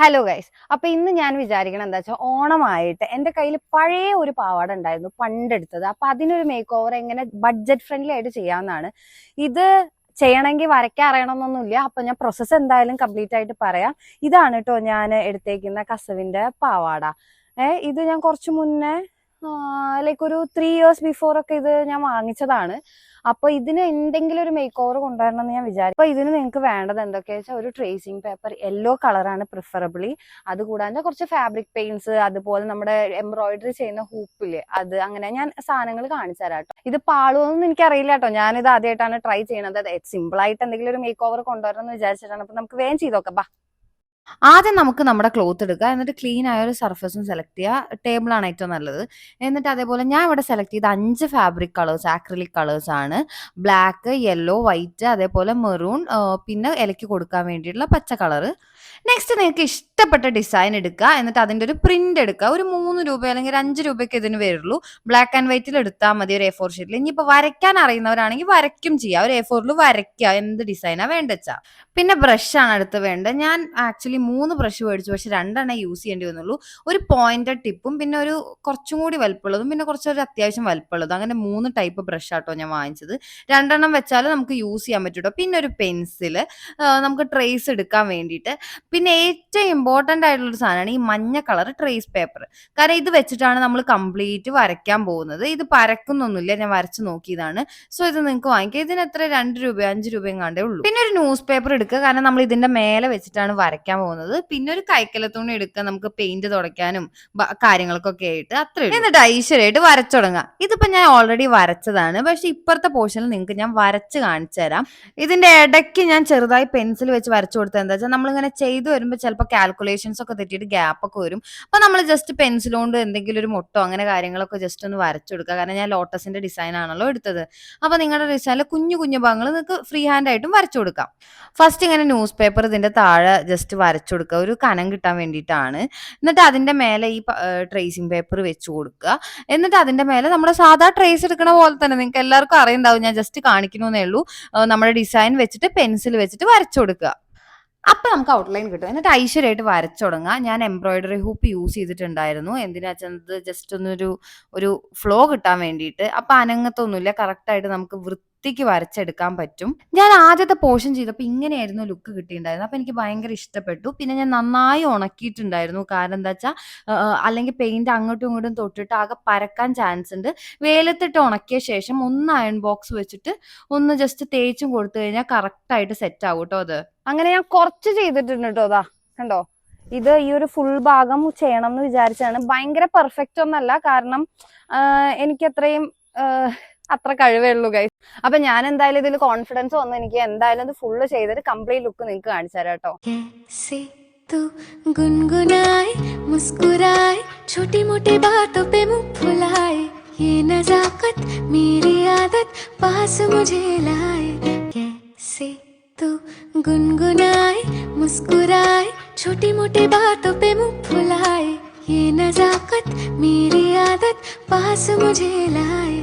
Hello guys അപ്പൊ ഇന്ന് ഞാൻ വിചാരിക്കണം എന്താ വെച്ചാൽ ഓണമായിട്ട് എന്റെ കയ്യിൽ പഴയ ഒരു പാവാട ഉണ്ടായിരുന്നു പണ്ടെടുത്തത്. അപ്പൊ അതിനൊരു മേക്ക് ഓവർ എങ്ങനെ ബഡ്ജറ്റ് ഫ്രണ്ട്ലി ആയിട്ട് ചെയ്യാവുന്നതാണ്. ഇത് ചെയ്യണമെങ്കിൽ വരയ്ക്കാൻ അറിയണമെന്നൊന്നുമില്ല. അപ്പൊ ഞാൻ പ്രോസസ്സ് എന്തായാലും കംപ്ലീറ്റ് ആയിട്ട് പറയാം. ഇതാണ് കേട്ടോ ഞാൻ എടുത്തേക്കുന്ന കസവിന്റെ പാവാട. ഏഹ് ഇത് ഞാൻ കുറച്ചു മുന്നേ ലൈക്ക് ഒരു ത്രീ ഇയേഴ്സ് ബിഫോർ ഒക്കെ ഇത് ഞാൻ വാങ്ങിച്ചതാണ്. അപ്പൊ ഇതിന് എന്തെങ്കിലും ഒരു മേക്ക് ഓവർ കൊണ്ടുവരണം എന്ന് ഞാൻ വിചാരിച്ചു. അപ്പൊ ഇതിന് നിങ്ങൾക്ക് വേണ്ടത് എന്തൊക്കെയാ വെച്ചാൽ ഒരു ട്രേസിങ് പേപ്പർ യെല്ലോ കളറാണ് പ്രിഫറബിളി അതുകൂടാതെ കുറച്ച് ഫാബ്രിക് പെയിന്റ്സ് അതുപോലെ നമ്മുടെ എംബ്രോയിഡറി ചെയ്യുന്ന ഹൂപ്പിൽ അത് അങ്ങനെ ഞാൻ സാധനങ്ങൾ കാണിച്ചു തരാം കേട്ടോ ഇത് പാളുമെന്ന് എനിക്ക് അറിയില്ല കേട്ടോ ഞാനിത് ആദ്യമായിട്ടാണ് ട്രൈ ചെയ്യണത്. സിമ്പിൾ ആയിട്ട് എന്തെങ്കിലും ഒരു മേക്ക് ഓവർ കൊണ്ടുവരണം എന്ന് വിചാരിച്ചിട്ടാണ്. അപ്പൊ നമുക്ക് വേഗം ചെയ്ത് നോക്കാം. ബാ. ആദ്യം നമുക്ക് നമ്മുടെ ക്ലോത്ത് എടുക്കുക. എന്നിട്ട് ക്ലീൻ ആയ ഒരു സർഫസും സെലക്ട് ചെയ്യുക. ടേബിളാണ് ഏറ്റവും നല്ലത്. എന്നിട്ട് അതേപോലെ ഞാൻ ഇവിടെ സെലക്ട് ചെയ്ത അഞ്ച് ഫാബ്രിക് കളേഴ്സ് ആക്രിലിക് കളേഴ്സ് ആണ്. ബ്ലാക്ക് യെല്ലോ വൈറ്റ് അതേപോലെ മെറൂൺ പിന്നെ ഇലയ്ക്ക് കൊടുക്കാൻ വേണ്ടിയിട്ടുള്ള പച്ച കളറ് നെക്സ്റ്റ് നിങ്ങൾക്ക് ഇഷ്ടപ്പെട്ട ഡിസൈൻ എടുക്കുക. എന്നിട്ട് അതിന്റെ ഒരു പ്രിന്റ് എടുക്കുക. ഒരു മൂന്ന് രൂപ അല്ലെങ്കിൽ അഞ്ച് രൂപയ്ക്ക് ഇതിന് വരുള്ളൂ. ബ്ലാക്ക് ആൻഡ് വൈറ്റിൽ എടുത്താൽ മതി ഒരു എ ഫോർ ഷീറ്റിൽ ഇനിയിപ്പോൾ വരയ്ക്കാൻ അറിയുന്നവരാണെങ്കിൽ വരയ്ക്കും ചെയ്യാം. ഒരു എ ഫോറിൽ വരയ്ക്കുക. എന്ത് ഡിസൈനാണ് വേണ്ടച്ചാ പിന്നെ ബ്രഷാണ് അടുത്ത് വേണ്ടത്. ഞാൻ ആക്ച്വലി മൂന്ന് ബ്രഷ് മേടിച്ചു. പക്ഷെ രണ്ടെണ്ണം യൂസ് ചെയ്യേണ്ടി വന്നുള്ളൂ. ഒരു പോയിന്റഡ് ടിപ്പും പിന്നെ ഒരു കുറച്ചും കൂടി വലുപ്പമുള്ളതും പിന്നെ കുറച്ചൊരു അത്യാവശ്യം വലുപ്പമുള്ളതും. അങ്ങനെ മൂന്ന് ടൈപ്പ് ബ്രഷ് ആട്ടോ ഞാൻ വാങ്ങിച്ചത്. രണ്ടെണ്ണം വെച്ചാൽ നമുക്ക് യൂസ് ചെയ്യാൻ പറ്റൂട്ടോ പിന്നെ ഒരു പെൻസിൽ നമുക്ക് ട്രേസ് എടുക്കാൻ വേണ്ടിയിട്ട് പിന്നെ ഏറ്റവും ഇമ്പോർട്ടന്റ് ആയിട്ടുള്ള ഒരു സാധനമാണ് ഈ മഞ്ഞ കളർ ട്രേസ് പേപ്പർ കാരണം ഇത് വെച്ചിട്ടാണ് നമ്മൾ കംപ്ലീറ്റ് വരയ്ക്കാൻ പോകുന്നത്. ഇത് പരക്കുന്നൊന്നുമില്ല. ഞാൻ വരച്ച് നോക്കിയതാണ്. സോ ഇത് നിങ്ങൾക്ക് വാങ്ങിക്കാം. ഇതിന് എത്ര? രണ്ട് രൂപ അഞ്ച് രൂപയും കണ്ടേ ഉള്ളൂ. പിന്നെ ഒരു ന്യൂസ് പേപ്പർ എടുക്കുക. കാരണം നമ്മൾ ഇതിന്റെ മേലെ വെച്ചിട്ടാണ് വരയ്ക്കാൻ പോകുന്നത്. പിന്നെ ഒരു കൈക്കലത്തുണി എടുക്കുക. നമുക്ക് പെയിന്റ് തുടയ്ക്കാനും കാര്യങ്ങൾക്കൊക്കെ ആയിട്ട്. അത്ര എന്നിട്ട് ഐശ്വര്യമായിട്ട് വരച്ചു തുടങ്ങാം. ഇതിപ്പോ ഞാൻ ഓൾറെഡി വരച്ചതാണ്. പക്ഷെ ഇപ്പുറത്തെ പോർഷനിൽ നിങ്ങൾക്ക് ഞാൻ വരച്ച് കാണിച്ചു തരാം. ഇതിന്റെ ഇടയ്ക്ക് ഞാൻ ചെറുതായി പെൻസിൽ വെച്ച് വരച്ചു കൊടുത്തത് എന്താ വെച്ചാൽ നമ്മളിങ്ങനെ ചെയ്തു വരുമ്പോൾ ചിലപ്പോൾ കാൽക്കുലേഷൻസ് ഒക്കെ തെറ്റിയിട്ട് ഗ്യാപ്പ് ഒക്കെ വരും. അപ്പൊ നമ്മൾ ജസ്റ്റ് പെൻസിൽ കൊണ്ട് എന്തെങ്കിലും ഒരു മുട്ടോ അങ്ങനെ കാര്യങ്ങളൊക്കെ ജസ്റ്റ് ഒന്ന് വരച്ചു കൊടുക്കുക. കാരണം ഞാൻ ലോട്ടസിന്റെ ഡിസൈൻ ആണല്ലോ എടുത്തത്. അപ്പൊ നിങ്ങളുടെ ഡിസൈനിൽ കുഞ്ഞു കുഞ്ഞു ഭാഗങ്ങൾ നിങ്ങൾക്ക് ഫ്രീ ഹാൻഡ് ആയിട്ടും വരച്ചു കൊടുക്കാം. ഫസ്റ്റ് ഇങ്ങനെ ന്യൂസ് പേപ്പർ ഇതിന്റെ താഴെ ജസ്റ്റ് വരച്ചു കൊടുക്കുക. ഒരു കനം കിട്ടാൻ വേണ്ടിയിട്ടാണ്. എന്നിട്ട് അതിന്റെ മേലെ ഈ ട്രേസിംഗ് പേപ്പർ വെച്ച് കൊടുക്കുക. എന്നിട്ട് അതിന്റെ മേലെ നമ്മുടെ സാധാ ട്രേസ് എടുക്കണ പോലെ തന്നെ നിങ്ങൾക്ക് എല്ലാവർക്കും അറിയുണ്ടാവും. ഞാൻ ജസ്റ്റ് കാണിക്കണമെന്നേ ഉള്ളൂ. നമ്മുടെ ഡിസൈൻ വെച്ചിട്ട് പെൻസിൽ വെച്ചിട്ട് വരച്ചു കൊടുക്കുക. അപ്പൊ നമുക്ക് ഔട്ട്ലൈൻ കിട്ടും. എന്നിട്ട് ഐശ്വര്യമായിട്ട് വരച്ചു തുടങ്ങുക ഞാൻ എംബ്രോയിഡറി ഹൂപ്പ് യൂസ് ചെയ്തിട്ടുണ്ടായിരുന്നു. എന്തിനാ വെച്ചത് ജസ്റ്റ് ഒന്നൊരു ഒരു ഫ്ലോ കിട്ടാൻ വേണ്ടിയിട്ട്. അപ്പൊ അനങ്ങത്തൊന്നുമില്ല. കറക്റ്റ് ആയിട്ട് നമുക്ക് വൃത്തിക്ക് വരച്ചെടുക്കാൻ പറ്റും. ഞാൻ ആദ്യത്തെ പോർഷൻ ചെയ്തപ്പോൾ ഇങ്ങനെയായിരുന്നു ലുക്ക് കിട്ടിയിട്ടുണ്ടായിരുന്നത്. അപ്പൊ എനിക്ക് ഭയങ്കര ഇഷ്ടപ്പെട്ടു. പിന്നെ ഞാൻ നന്നായി ഉണക്കിയിട്ടുണ്ടായിരുന്നു. കാരണം എന്താ വെച്ചാൽ അല്ലെങ്കിൽ പെയിന്റ് അങ്ങോട്ടും ഇങ്ങോട്ടും തൊട്ടിട്ട് ആകെ പരക്കാൻ ചാൻസ് ഉണ്ട്. വെയിലത്തിട്ട് ഉണക്കിയ ശേഷം ഒന്ന് അയൺ ബോക്സ് വെച്ചിട്ട് ഒന്ന് ജസ്റ്റ് തേച്ചും കൊടുത്തു കഴിഞ്ഞാൽ കറക്റ്റ് ആയിട്ട് സെറ്റ് ആവും കേട്ടോ അത്. അങ്ങനെ ഞാൻ കുറച്ച് ചെയ്തിട്ടുണ്ട് കേട്ടോ അതാ കണ്ടോ? ഇത് ഈ ഒരു ഫുൾ ഭാഗം ചെയ്യണം എന്ന് വിചാരിച്ചാണ്. ഭയങ്കര പെർഫെക്റ്റ് ഒന്നല്ല. കാരണം എനിക്ക് അത്രയും അത്ര കഴിവേ ഉള്ളൂ ഗൈസ് അപ്പൊ ഞാൻ എന്തായാലും ഇതിൽ കോൺഫിഡൻസ് വന്നു എനിക്ക് എന്തായാലും ഇത് ഫുള്ള് ചെയ്തിട്ട് കംപ്ലീറ്റ് ലുക്ക് നിങ്ങൾക്ക് കാണിച്ചു തരാം കേട്ടോ कैसे तू गुनगुनाए मुस्कुराए छोटी मोटी बातों पे मुंह फुलाए ये नजाकत मेरी आदत पास मुझे लाए कैसे तू गुनगुनाए मुस्कुराए छोटी मोटी बातों पे मुंह फुलाए ये नजाकत मेरी आदत पास मुझे लाए